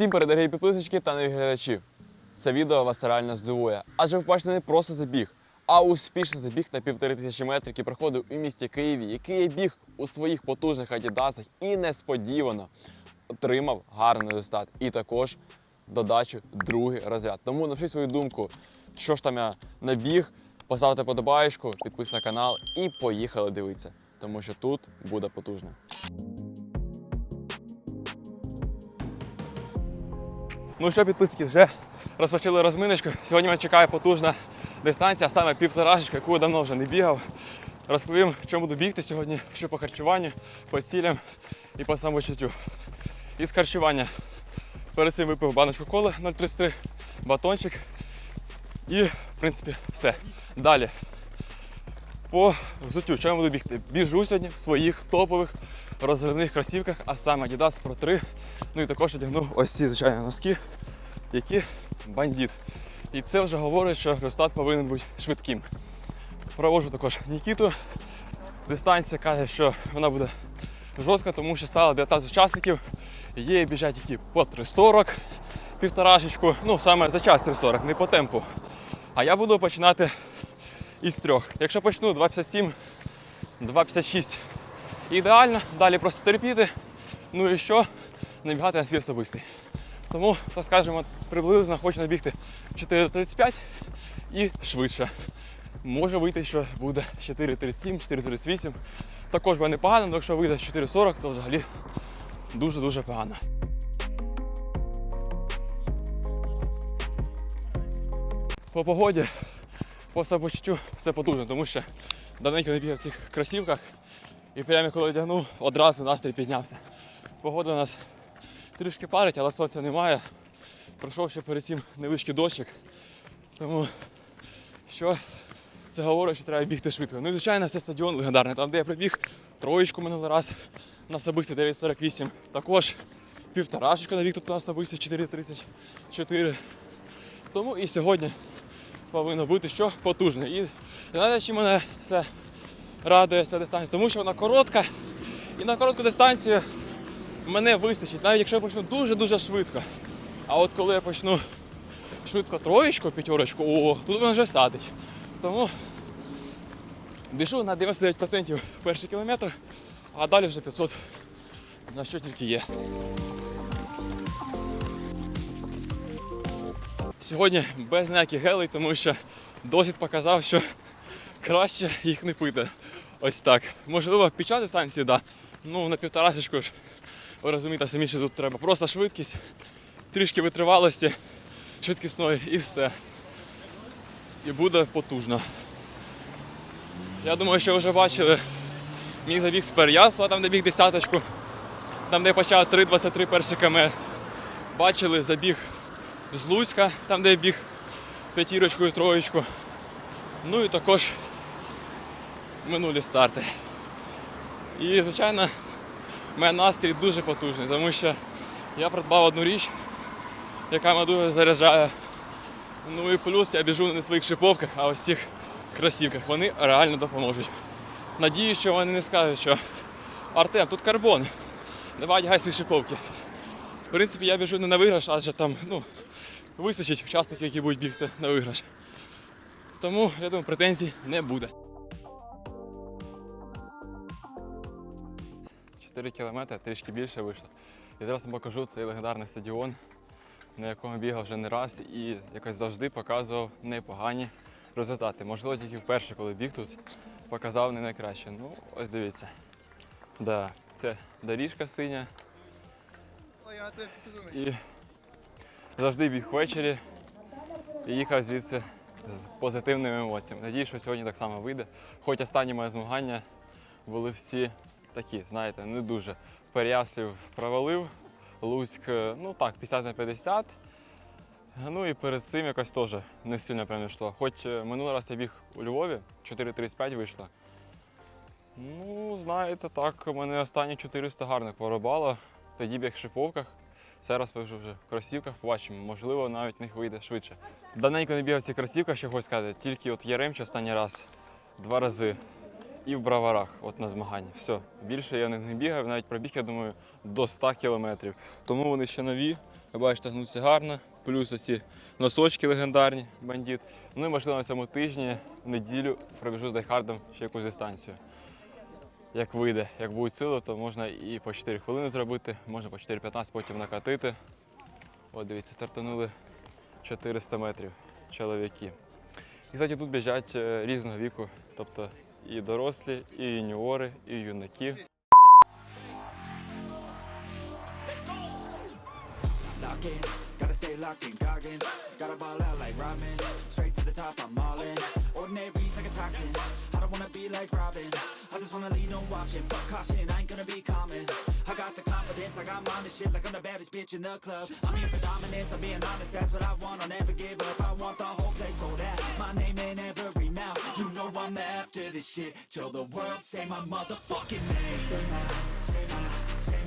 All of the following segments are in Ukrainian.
Всім дорогі підписчики та нові глядачі. Це відео вас реально здивує, адже ви бачите не просто забіг, а успішний забіг на півтори тисячі метрів, який проходив у місті Києві, який я біг у своїх потужних адідасах і несподівано отримав гарний результат. І також додачу другий розряд. Тому напишіть свою думку, що ж там я набіг, поставте подобаєчку, підписуйтесь на канал і поїхали дивитися, тому що тут буде потужно. Ну що, підписники, вже розпочали розминочку. Сьогодні мене чекає потужна дистанція, саме півторашечка, яку я давно вже не бігав. Розповім, чому буду бігти сьогодні, що по харчуванню, по цілям і по самопочуттю. Із харчування перед цим випив баночку коли 0,33, батончик і, в принципі, все. Далі. По взуттю, що я буду бігти? Біжу сьогодні в своїх топових розривних кросівках, а саме Adidas Pro 3. Ну і також одягну ось ці звичайні носки, які бандит. І це вже говорить, що результат повинен бути швидким. Проводжу також Нікіту. Дистанція каже, що вона буде жорстка, тому що стало 19 учасників. Є біжать які по 3.40, півторашечку, ну саме за час 3.40, не по темпу. А я буду починати із трьох. Якщо почну 2.57, 2.56 ідеально, далі просто терпіти. Ну і що? Набігати на свій особистий. Тому, так скажемо, приблизно хочу набігти 4.35 і швидше. Може вийти, що буде 4.37, 4.38. Також буде непогано, але якщо вийде 4.40, то взагалі дуже-дуже погано. По погоді, по самопочуттю все потужно, тому що давненько не бігав в цих кросівках. І прямо коли одягнув, одразу настрій піднявся. Погода у нас трішки парить, але сонця немає. Пройшов ще перед цим невеличкий дощик. Тому що це говорить, що треба бігти швидко. Ну і звичайно, це стадіон легендарний. Там, де я прибіг троєчку минулий раз на особисті 9.48. Також півторашечка набіг тут на особисті 4.34. Тому і сьогодні повинно бути що потужне. І знаєте, чим мене це радує ця дистанція? Тому що вона коротка. І на коротку дистанцію мене вистачить, навіть якщо я почну дуже-дуже швидко. А от коли я почну швидко троєчку, п'ятерочку, о, тут вона вже садить. Тому біжу на 99% перший кілометр, а далі вже 500 на що тільки є. Сьогодні без ніяких гелей, тому що досвід показав, що краще їх не пити. Ось так. Можливо, під час дистанції, да. Ну, на півторашечку ж ви розумієте самі, що тут треба просто швидкість, трішки витривалості, швидкісної і все. І буде потужно. Я думаю, що ви вже бачили мій забіг з Пер'ясла, там де біг десяточку, там де я почав 3.23 перший км. Бачили забіг з Луцька, там де я біг п'ятірочку і троєчку. Ну і також минулі старти. І, звичайно, мене настрій дуже потужний, тому що я придбав одну річ, яка мене дуже заряджає. Ну і плюс я біжу не на своїх шиповках, а ось цих кросівках. Вони реально допоможуть. Надіюсь, що вони не скажуть, що Артем, тут карбон, давай одягай свої шиповки. В принципі, я біжу не на виграш, адже там ну, вистачить учасників, які будуть бігти на виграш. Тому, я думаю, претензій не буде. 4 кілометри, трішки більше вийшло. І зараз вам покажу цей легендарний стадіон, на якому бігав вже не раз і якось завжди показував непогані результати. Можливо, тільки вперше, коли біг тут, показав не найкраще. Ну, ось дивіться. Да, це доріжка синя. І завжди біг ввечері і їхав звідси з позитивними емоціями. Надіюсь, що сьогодні так само вийде. Хоч останні мої змагання були всі такі, знаєте, не дуже. Переяслів провалив, Луцьк, ну так, 50 на 50. Ну і перед цим якось теж не сильно прям йшло. Хоч е, минулий раз я біг у Львові, 4.35 вийшло. Ну, знаєте, так, мене останні 400 гарних порубало. Тоді біг в шиповках. Зараз вже в кросівках, побачимо, можливо, навіть в них вийде швидше. Давненько не бігав в цих кросівках, хочу сказати, тільки от в Яремчі останній раз два рази. і в браварах, от на змаганні. Все, більше я не, бігав, навіть пробіг, я думаю, до 100 кілометрів. Тому вони ще нові. Ви бачите, гнуться гарно. Плюс оці носочки легендарні, бандит. Ну і можливо на цьому тижні, неділю пробіжу з дайхардом ще якусь дистанцію. Як вийде, як будуть сили, то можна і по 4 хвилини зробити, можна по 4.15 потім накатити. От дивіться, стартанули 400 метрів чоловіки. І кстати, тут біжать е, різного віку, тобто і дорослі, і юніори, і юнаки. Gotta stay locked in, Goggins. Gotta ball out like Rodman. Straight to the top, I'm all in. Ordinary's like a toxin. Be like Robin. I just wanna leave no option. Fuck caution, I ain't gonna be common. I got the confidence, I got on this shit, like I'm the baddest bitch in the club. I'm here for dominance, I'm being honest, that's what I want. I'll never give up. I want the whole place sold out. My name in every mouth. You know I'm after this shit till the world say my motherfucking name. Say my, say my, say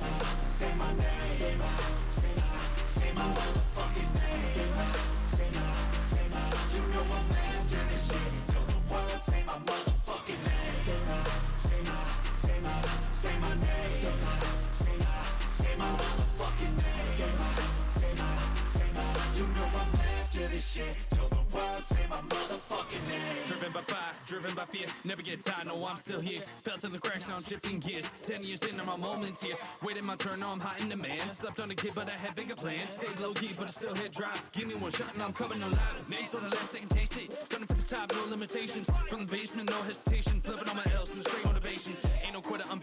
driven by fear, never get tired, no I'm still here. Fell to the cracks, now I'm shifting gears. Ten years into my moments here. Waiting my turn, now I'm hot in demand Slept on a kid, but I had bigger plans. Stayed low-key, but I still hit drive. Give me one shot and I'm coming alive. Names on the left, second taste it. Gunning for the top, no limitations. From the basement, no hesitation. Flipping on my L's and straight motivation. Ain't no quitter, I'm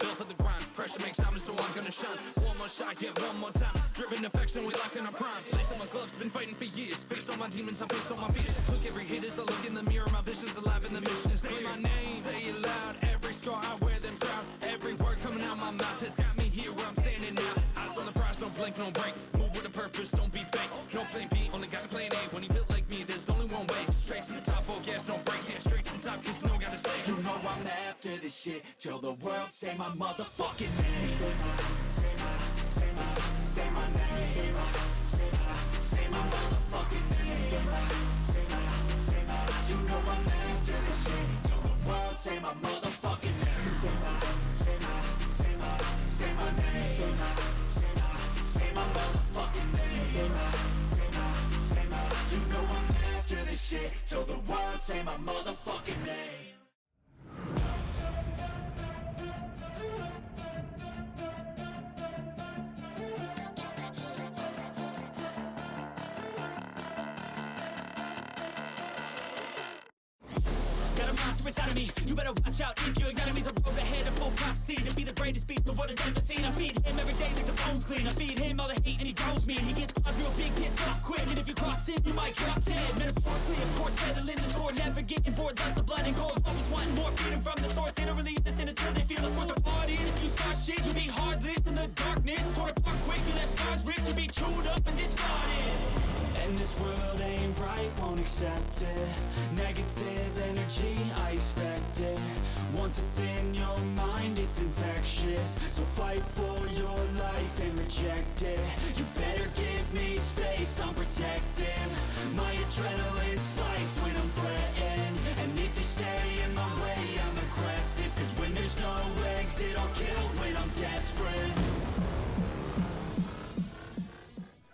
Pressure makes diamonds, so I'm gonna shine. One more shot, yeah, one more time. Driven affection, we locked in our prime Lace on my gloves, been fighting for years. Faced all my demons, I faced all my fears Took every hit as I look in the mirror My vision's alive and the mission is clear. My name, say it loud. Every scar, I wear them proud. Every word coming out my mouth Has got me here where I'm standing now. Eyes on the prize, don't blink, don't break. Move with a purpose, don't be fake. No plan after this shit till the world say my motherfucking name. Say my, say my, say my, say my name. Say my, say my, say my motherfucking name. Say my, say my, say my. You know I'm after this shit till the world say my motherfucking name. Say my, monster inside of me. You better watch out if your enemy's a road ahead of full prophecy to be the greatest beast the world has ever seen. I feed him every day like the bones clean. I feed him all the hate and he grows me. And he gets cause real big, pissed off quick. And if you cross him, you might drop dead. Metaphorically, of course, settling the score. Never getting bored, loves the blood and gore. Always wanting more freedom from the source. They don't really listen until they feel the force of party. And if you start shit, you'll be heartless in the darkness. Torn apart quick, you left scars ripped to be chewed up and discarded. And this world ain't right, won't accept it. Negative energy, I expect it. Once it's in your mind, it's infectious. So fight for your life and reject it. You better give me space, I'm protective. My adrenaline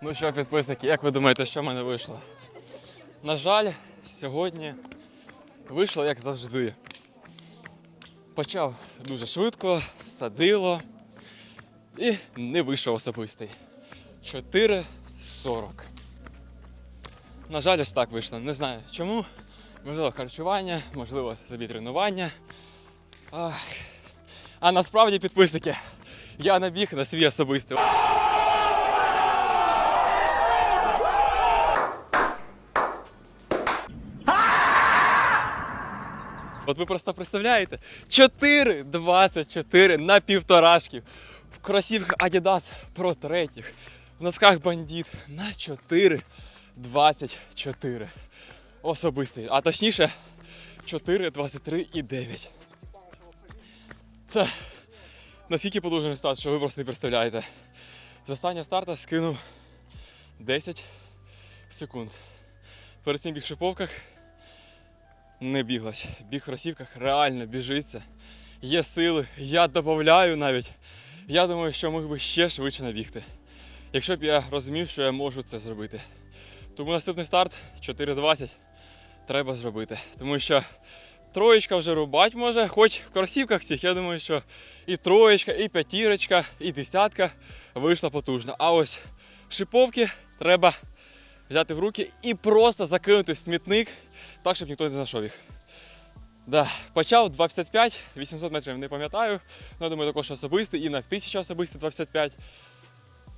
Ну що, підписники, як ви думаєте, що в мене вийшло? На жаль, сьогодні вийшло як завжди. Почав дуже швидко, садило і не вийшов особистий. 4.40. На жаль, ось так вийшло. Не знаю чому. Можливо, харчування, можливо, собі тренування. А насправді, підписники, я набіг на свій особистий. От ви просто представляєте? 4,24 на півторашків. В кросівках Adidas Pro третіх. В носках бандит на 4,24. Особистий. А точніше 4,23 і 9. Це наскільки потужний старт, що ви просто не представляєте. З останнього старта скинув 10 секунд. Перед цим біг в шиповках не біглась. Біг в кросівках реально біжиться. є сили, я додаю навіть. Я думаю, що міг би ще швидше набігти. Якщо б я розумів, що я можу це зробити. Тому наступний старт 4.20 треба зробити. Тому що троєчка вже рубать може, хоч в кросівках цих, я думаю, що і троєчка, і п'ятірочка, і десятка вийшла потужно. А ось шиповки треба взяти в руки і просто закинути в смітник, так, щоб ніхто не знайшов їх. Да. Почав 2,55, 800 метрів не пам'ятаю. Ну, думаю, також особистий, і на 1000 особистий 2,55.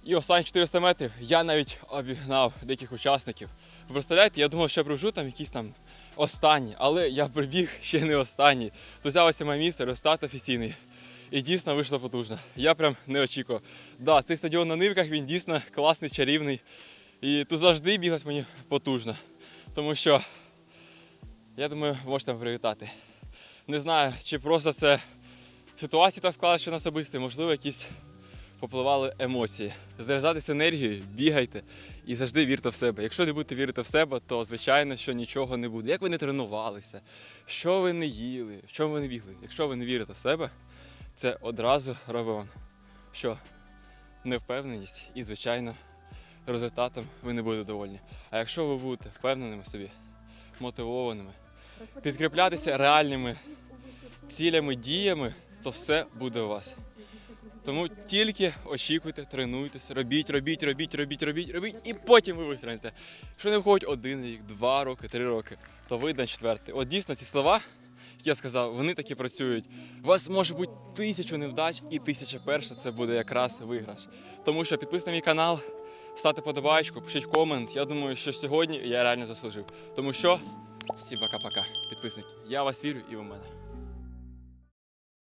І останні 400 метрів я навіть обігнав деяких учасників. Ви представляєте, я думав, що прибіжу там якісь там останні, але я прибіг ще не останній. То взялося моє місце, результат офіційний. І дійсно вийшло потужно. Я прям не очікував. Да, цей стадіон на нивках він дійсно класний, чарівний. І тут завжди біглось мені потужно. Тому що, я думаю, можете привітати. Не знаю, чи просто це ситуація так склалася, що на особисте, можливо, якісь попливали емоції. Заряджатися енергією, бігайте і завжди вірте в себе. Якщо не будете вірити в себе, то звичайно, що нічого не буде. Як ви не тренувалися, що ви не їли, в чому ви не бігли. Якщо ви не вірите в себе, це одразу вам що невпевненість і, звичайно, результатом ви не будете довольні. А якщо ви будете впевненими собі, мотивованими, підкріплятися реальними цілями, діями, то все буде у вас. Тому тільки очікуйте, тренуйтесь, робіть, робіть, робіть, робіть, робіть, робіть, і потім ви вистрілите. Якщо не виходить один рік, два роки, три роки, то ви на четвертий. От дійсно ці слова, які я сказав, вони такі працюють. У вас може бути тисячу невдач, і тисяча перша це буде якраз виграш. Тому що підписуйтесь на мій канал, ставте подобачку, пишіть комент. Я думаю, що сьогодні я реально заслужив. Тому що всі пока-пока, підписники. Я вас вірю і в мене.